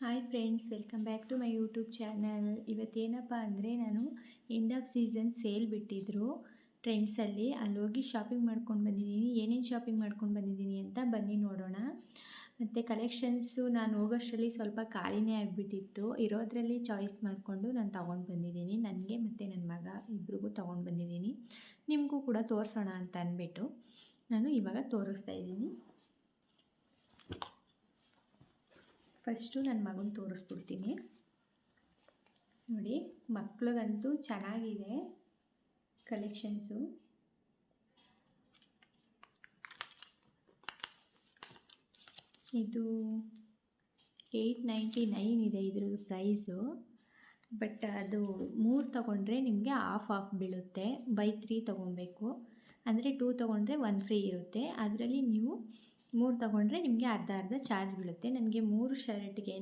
Hi friends welcome back to my YouTube channel ಇವತ್ತೇನಪ್ಪ ಅಂದರೆ ನಾನು end of season sale ಬಿಟ್ಟಿದ್ರು ಟ್ರೆಂಡ್ಸಲ್ಲಿ ಅಲ್ಲಿ. ಹೋಗಿ ಶಾಪಿಂಗ್ ಮಾಡ್ಕೊಂಡು ಬಂದಿದ್ದೀನಿ. ಏನೇನು ಶಾಪಿಂಗ್ ಮಾಡ್ಕೊಂಡು ಬಂದಿದ್ದೀನಿ ಅಂತ ಬನ್ನಿ ನೋಡೋಣ. ಮತ್ತು ಕಲೆಕ್ಷನ್ಸು ನಾನು ಹೋಗೋಷ್ಟರಲ್ಲಿ ಸ್ವಲ್ಪ ಖಾಲಿನೇ ಆಗಿಬಿಟ್ಟಿತ್ತು. ಇರೋದರಲ್ಲಿ ಚಾಯ್ಸ್ ಮಾಡಿಕೊಂಡು ನಾನು ತೊಗೊಂಡು ಬಂದಿದ್ದೀನಿ. ನನಗೆ ಮತ್ತು ನನ್ನ ಮಗ ಇಬ್ರಿಗೂ ತೊಗೊಂಡು ಬಂದಿದ್ದೀನಿ. ನಿಮಗೂ ಕೂಡ ತೋರಿಸೋಣ ಅಂತ ಅಂದ್ಬಿಟ್ಟು ನಾನು ಇವಾಗ ತೋರಿಸ್ತಾ ಇದ್ದೀನಿ. ಫಸ್ಟು ನನ್ನ ಮಗನ ತೋರಿಸ್ಬಿಡ್ತೀನಿ. ನೋಡಿ, ಮಕ್ಳಿಗಂತೂ ಚೆನ್ನಾಗಿದೆ ಕಲೆಕ್ಷನ್ಸು. ಇದು ಏಯ್ಟ್ ನೈಂಟಿ ನೈನ್ ಇದೆ ಇದ್ರದ್ದು ಪ್ರೈಸು. ಬಟ್ ಅದು ಮೂರು ತೊಗೊಂಡ್ರೆ ನಿಮಗೆ ಆಫ್ ಆಫ್ ಬೀಳುತ್ತೆ. ಬೈ ತ್ರೀ ತೊಗೊಬೇಕು. ಅಂದರೆ ಟೂ ತೊಗೊಂಡ್ರೆ ಒನ್ ಫ್ರೀ ಇರುತ್ತೆ. ಅದರಲ್ಲಿ ನೀವು ಮೂರು ತೊಗೊಂಡ್ರೆ ನಿಮಗೆ ಅರ್ಧ ಅರ್ಧ ಚಾರ್ಜ್ ಬೀಳುತ್ತೆ. ನನಗೆ ಮೂರು ಶರ್ಟ್ಗೆ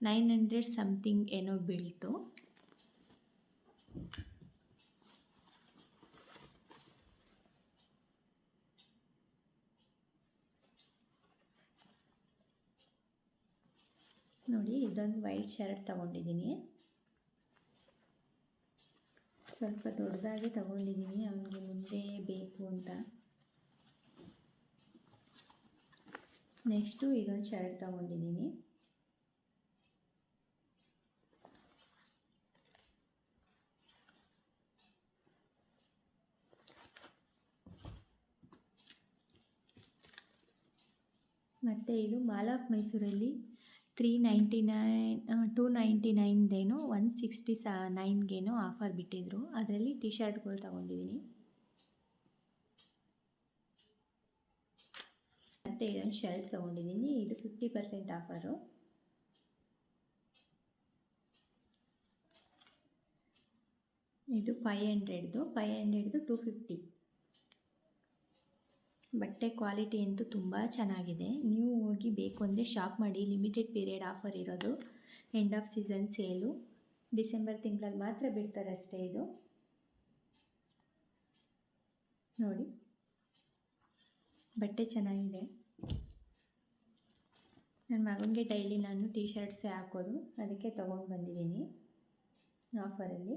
ನೈನ್ ಹಂಡ್ರೆಡ್ ಸಮಥಿಂಗ್ ಏನೋ ಬೀಳ್ತು. ನೋಡಿ, ಇದೊಂದು ವೈಟ್ ಶರ್ಟ್ ತೊಗೊಂಡಿದ್ದೀನಿ. ಸ್ವಲ್ಪ ದೊಡ್ಡದಾಗಿ ತೊಗೊಂಡಿದ್ದೀನಿ, ಅವನಿಗೆ ಮುಂದೆ ಬೇಕು ಅಂತ. ನೆಕ್ಸ್ಟು ಇದೊಂದು ಶರ್ಟ್ ತೊಗೊಂಡಿದ್ದೀನಿ. ಮತ್ತು ಇದು ಮಾಲ್ ಆಫ್ ಮೈಸೂರಲ್ಲಿ three ninety nine two ninety ನೈನ್ದೇನೋ one sixty ಸ ನೈನ್ಗೇನೋ ಆಫರ್ ಬಿಟ್ಟಿದ್ದರು ಅದರಲ್ಲಿ ಟಿ ಶರ್ಟ್ಗಳು ತೊಗೊಂಡಿದ್ದೀನಿ. ಇದೊಂದು ಶರ್ಟ್ ತೊಗೊಂಡಿದ್ದೀನಿ. ಇದು ಫಿಫ್ಟಿ ಪರ್ಸೆಂಟ್ ಆಫರು ಇದು five hundred five hundred two fifty ಬಟ್ಟೆ ಕ್ವಾಲಿಟಿ ಅಂತೂ ತುಂಬ ಚೆನ್ನಾಗಿದೆ. ನೀವು ಹೋಗಿ ಬೇಕು ಅಂದರೆ ಶಾಪ್ ಮಾಡಿ. ಲಿಮಿಟೆಡ್ ಪೀರಿಯಡ್ ಆಫರ್ ಇರೋದು. End of season sale December ತಿಂಗಳಲ್ಲಿ ಮಾತ್ರ ಬಿಡ್ತಾರೆ ಅಷ್ಟೇ ಇದು. ನೋಡಿ. ಬಟ್ಟೆ ಚೆನ್ನಾಗಿದೆ. ನನ್ನ ಮಗನಿಗೆ ಡೈಲಿ ನಾನು ಟೀ ಶರ್ಟ್ಸೇ ಹಾಕೋದು. ಅದಕ್ಕೆ ತೊಗೊಂಡು ಬಂದಿದ್ದೀನಿ ಆಫರಲ್ಲಿ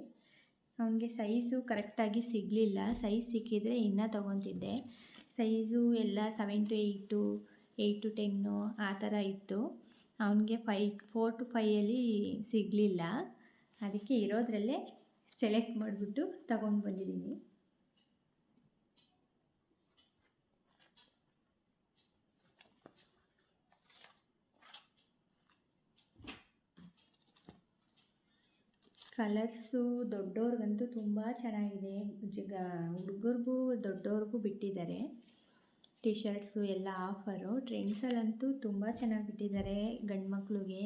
ಅವನಿಗೆ ಸೈಜು ಕರೆಕ್ಟಾಗಿ ಸಿಗಲಿಲ್ಲ. ಸೈಜ್ ಸಿಕ್ಕಿದರೆ ಇನ್ನೂ ತೊಗೊತಿದ್ದೆ. ಸೈಜು ಎಲ್ಲ seven to eight eight to ten ಆ ಥರ ಇತ್ತು. ಅವನಿಗೆ ಫೈ ಫೋರ್ ಟು ಫೈಯಲ್ಲಿ ಸಿಗಲಿಲ್ಲ. ಅದಕ್ಕೆ ಇರೋದ್ರಲ್ಲೇ ಸೆಲೆಕ್ಟ್ ಮಾಡಿಬಿಟ್ಟು ತಗೊಂಡು ಬಂದಿದ್ದೀನಿ. ಕಲರ್ಸು ದೊಡ್ಡವ್ರಿಗಂತೂ ತುಂಬ ಚೆನ್ನಾಗಿದೆ. ಜಗ, ಹುಡುಗರಿಗೂ ದೊಡ್ಡವ್ರಿಗೂ ಬಿಟ್ಟಿದ್ದಾರೆ. ಟಿ ಶರ್ಟ್ಸು ಎಲ್ಲ ಆಫರು. ಟ್ರೆಂಡ್ಸಲ್ಲಂತೂ ತುಂಬ ಚೆನ್ನಾಗಿ ಬಿಟ್ಟಿದ್ದಾರೆ ಗಂಡು ಮಕ್ಳಿಗೆ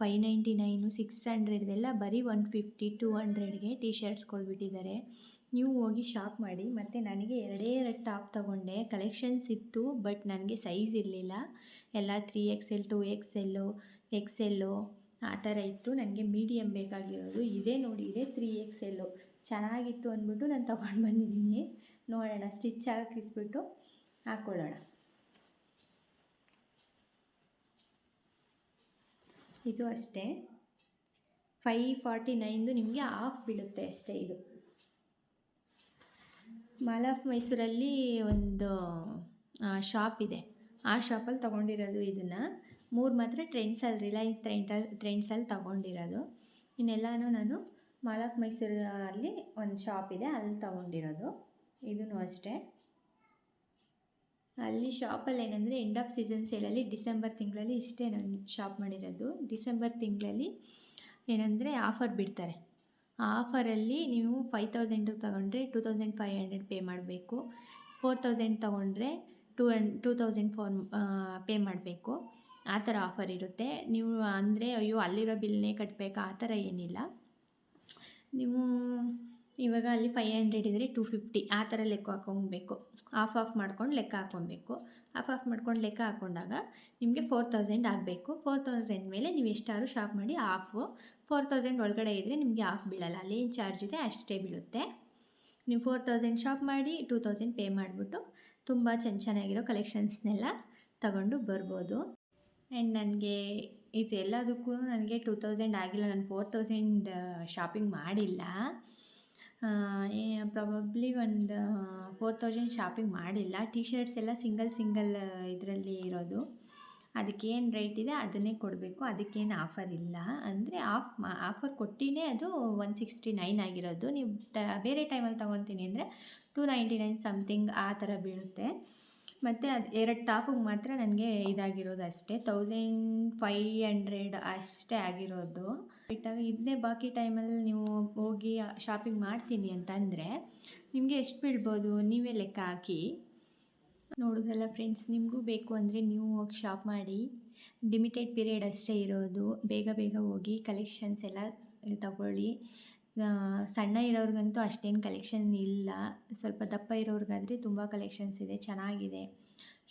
ಫೈ ನೈಂಟಿ ನೈನು, ಸಿಕ್ಸ್ ಹಂಡ್ರೆಡ್ದೆಲ್ಲ ಬರೀ ಒನ್ ಫಿಫ್ಟಿ, ಟೂ ಹಂಡ್ರೆಡ್ಗೆ ಟಿ ಬಿಟ್ಟಿದ್ದಾರೆ ನೀವು ಹೋಗಿ ಶಾಪ್ ಮಾಡಿ. ಮತ್ತು ನನಗೆ ಎರಡೇ ಎರಡು ಟಾಪ್ ತೊಗೊಂಡೆ. ಕಲೆಕ್ಷನ್ಸ್ ಇತ್ತು, ಬಟ್ ನನಗೆ ಸೈಜ್ ಇರಲಿಲ್ಲ. ಎಲ್ಲ three X L two X L X L ಆ ಥರ ಇತ್ತು. ನನಗೆ ಮೀಡಿಯಮ್ ಬೇಕಾಗಿರೋದು. ಇದೇ ನೋಡಿ, ಇದೇ ತ್ರೀ ಎಕ್ಸ್ ಎಲ್ಲು ಚೆನ್ನಾಗಿತ್ತು ಅಂದ್ಬಿಟ್ಟು ನಾನು ತೊಗೊಂಡು ಬಂದಿದ್ದೀನಿ. ನೋಡೋಣ ಸ್ಟಿಚ್ ಹಾಕಿಸ್ಬಿಟ್ಟು ಹಾಕ್ಕೊಳ್ಳೋಣ ಇದು ಅಷ್ಟೇ. ಫೈ ಫಾರ್ಟಿ ನೈನ್ದು ನಿಮಗೆ ಆಫ್ ಬೀಳುತ್ತೆ ಅಷ್ಟೇ ಇದು. ಮಾಲ್ ಆಫ್ ಮೈಸೂರಲ್ಲಿ ಒಂದು ಶಾಪ್ ಇದೆ. ಆ ಶಾಪಲ್ಲಿ ತೊಗೊಂಡಿರೋದು ಇದನ್ನು. ಮೂರು ಮಾತ್ರ ಟ್ರೆಂಡ್ಸಲ್ಲಿ ರಿಲಯನ್ಸ್ ಟ್ರೆಂಡಲ್ಲಿ ಟ್ರೆಂಡ್ಸಲ್ಲಿ ತೊಗೊಂಡಿರೋದು. ಇನ್ನೆಲ್ಲನೂ ನಾನು ಮಾಲ್ ಆಫ್ ಮೈಸೂರಲ್ಲಿ ಒಂದು ಶಾಪ್ ಇದೆ ಅಲ್ಲಿ ತೊಗೊಂಡಿರೋದು. ಇದೂ ಅಷ್ಟೇ. ಅಲ್ಲಿ ಶಾಪಲ್ಲಿ ಏನಂದರೆ ಎಂಡ್ ಆಫ್ ಸೀಸನ್ ಸೇಲಲ್ಲಿ ಡಿಸೆಂಬರ್ ತಿಂಗಳಲ್ಲಿ ಇಷ್ಟೇ ನಾನು ಶಾಪ್ ಮಾಡಿರೋದು. ಡಿಸೆಂಬರ್ ತಿಂಗಳಲ್ಲಿ ಏನಂದರೆ ಆಫರ್ ಬಿಡ್ತಾರೆ. ಆ ಆಫರಲ್ಲಿ ನೀವು ಫೈವ್ ತೌಸಂಡು ತೊಗೊಂಡ್ರೆ two thousand five hundred pay ಮಾಡಬೇಕು. ಫೋರ್ ತೌಸಂಡ್ ತೊಗೊಂಡ್ರೆ two hundred two thousand four pay ಮಾಡಬೇಕು. ಆ ಥರ ಆಫರ್ ಇರುತ್ತೆ. ನೀವು ಅಂದರೆ ಅಯ್ಯೋ ಅಲ್ಲಿರೋ ಬಿಲ್ನೇ ಕಟ್ಟಬೇಕಾ ಆ ಥರ ಏನಿಲ್ಲ. ನೀವು ಇವಾಗ ಅಲ್ಲಿ ಫೈವ್ ಹಂಡ್ರೆಡ್ ಇದ್ದರೆ ಟೂ ಫಿಫ್ಟಿ ಆ ಥರ ಲೆಕ್ಕ ಹಾಕೊಬೇಕು. ಆಫ್ ಆಫ್ ಮಾಡ್ಕೊಂಡು ಲೆಕ್ಕ ಹಾಕೊಬೇಕು. ಆಫ್ ಆಫ್ ಮಾಡ್ಕೊಂಡು ಲೆಕ್ಕ ಹಾಕೊಂಡಾಗ ನಿಮಗೆ ಫೋರ್ ತೌಸಂಡ್ ಆಗಬೇಕು. ಫೋರ್ ತೌಸಂಡ್ ಮೇಲೆ ನೀವು ಎಷ್ಟಾದ್ರು ಶಾಪ್ ಮಾಡಿ ಆಫು ಫೋರ್ ತೌಸಂಡ್ ಒಳಗಡೆ ಇದ್ದರೆ ನಿಮಗೆ ಆಫ್ ಬೀಳಲ್ಲ. ಅಲ್ಲಿ ಏನು ಚಾರ್ಜ್ ಇದೆ ಅಷ್ಟೇ ಬೀಳುತ್ತೆ. ನೀವು ಫೋರ್ ತೌಸಂಡ್ ಶಾಪ್ ಮಾಡಿ ಟೂ ತೌಸಂಡ್ ಪೇ ಮಾಡಿಬಿಟ್ಟು ತುಂಬ ಚೆನ್ನ ಚೆನ್ನಾಗಿರೋ ಕಲೆಕ್ಷನ್ಸ್ನೆಲ್ಲ ತಗೊಂಡು ಬರ್ಬೋದು. ಆ್ಯಂಡ್ ನನಗೆ ಇದು ಎಲ್ಲದಕ್ಕೂ ನನಗೆ ಟೂ ತೌಸಂಡ್ ಆಗಿಲ್ಲ. ನಾನು ಫೋರ್ ತೌಸಂಡ್ ಶಾಪಿಂಗ್ ಮಾಡಿಲ್ಲ. ಪ್ರಾಬಬ್ಲಿ ಒಂದು ಫೋರ್ ತೌಸಂಡ್ ಶಾಪಿಂಗ್ ಮಾಡಿಲ್ಲ. ಟಿ ಶರ್ಟ್ಸ್ ಎಲ್ಲ ಸಿಂಗಲ್ ಸಿಂಗಲ್ ಇದರಲ್ಲಿ ಇರೋದು. ಅದಕ್ಕೇನು ರೇಟ್ ಇದೆ, ಅದನ್ನೇ ಕೊಡಬೇಕು. ಅದಕ್ಕೇನು ಆಫರ್ ಇಲ್ಲ. ಅಂದರೆ ಆಫ್ ಮಾ ಆಫರ್ ಕೊಟ್ಟಿನೇ ಅದು ಒನ್ ಸಿಕ್ಸ್ಟಿ ನೈನ್ ಆಗಿರೋದು. ನೀವು ಟ, ಬೇರೆ ಟೈಮಲ್ಲಿ ತೊಗೊತೀನಿ ಅಂದರೆ ಟೂ ನೈಂಟಿ ನೈನ್ ಸಮ್ಥಿಂಗ್ ಆ ಥರ ಬೀಳುತ್ತೆ. ಮತ್ತು ಅದು ಎರಡು ಟಾಪಿಗೆ ಮಾತ್ರ ನನಗೆ ಇದಾಗಿರೋದು ಅಷ್ಟೇ ತೌಸಂಡ್ ಫೈ ಹಂಡ್ರೆಡ್ ಅಷ್ಟೇ ಆಗಿರೋದು. ಬಿಟ್ಟಾಗ ಇದನ್ನೇ ಬಾಕಿ ಟೈಮಲ್ಲಿ ನೀವು ಹೋಗಿ ಶಾಪಿಂಗ್ ಮಾಡ್ತೀನಿ ಅಂತಂದರೆ ನಿಮಗೆ ಎಷ್ಟು ಬೀಳ್ಬೋದು? ನೀವೇ ಲೆಕ್ಕ ಹಾಕಿ. ನೋಡೋದಲ್ಲ ಫ್ರೆಂಡ್ಸ್ ನಿಮಗೂ ಬೇಕು ಅಂದರೆ ನೀವು ಹೋಗಿ ಶಾಪ್ ಮಾಡಿ. ಲಿಮಿಟೆಡ್ ಪೀರಿಯಡ್ ಅಷ್ಟೇ ಇರೋದು. ಬೇಗ ಬೇಗ ಹೋಗಿ ಕಲೆಕ್ಷನ್ಸ್ ಎಲ್ಲ ತಗೊಳ್ಳಿ. ಸಣ್ಣ ಇರೋರಿಗಂತೂ ಅಷ್ಟೇನು ಕಲೆಕ್ಷನ್ ಇಲ್ಲ. ಸ್ವಲ್ಪ ದಪ್ಪ ಇರೋರಿಗಾದರೆ ತುಂಬ ಕಲೆಕ್ಷನ್ಸ್ ಇದೆ. ಚೆನ್ನಾಗಿದೆ.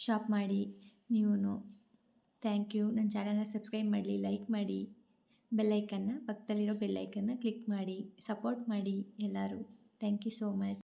ಶಾಪ್ ಮಾಡಿ ನೀವೂ ಥ್ಯಾಂಕ್ ಯು ನನ್ನ ಚಾನಲ್ನ ಸಬ್ಸ್ಕ್ರೈಬ್ ಮಾಡಲಿ ಲೈಕ್ ಮಾಡಿ. ಬೆಲ್ಲೈಕನ್ನು ಪಕ್ಕದಲ್ಲಿರೋ ಬೆಲ್ಲೈಕನ್ನ ಕ್ಲಿಕ್ ಮಾಡಿ ಸಪೋರ್ಟ್ ಮಾಡಿ ಎಲ್ಲರೂ. Thank you so much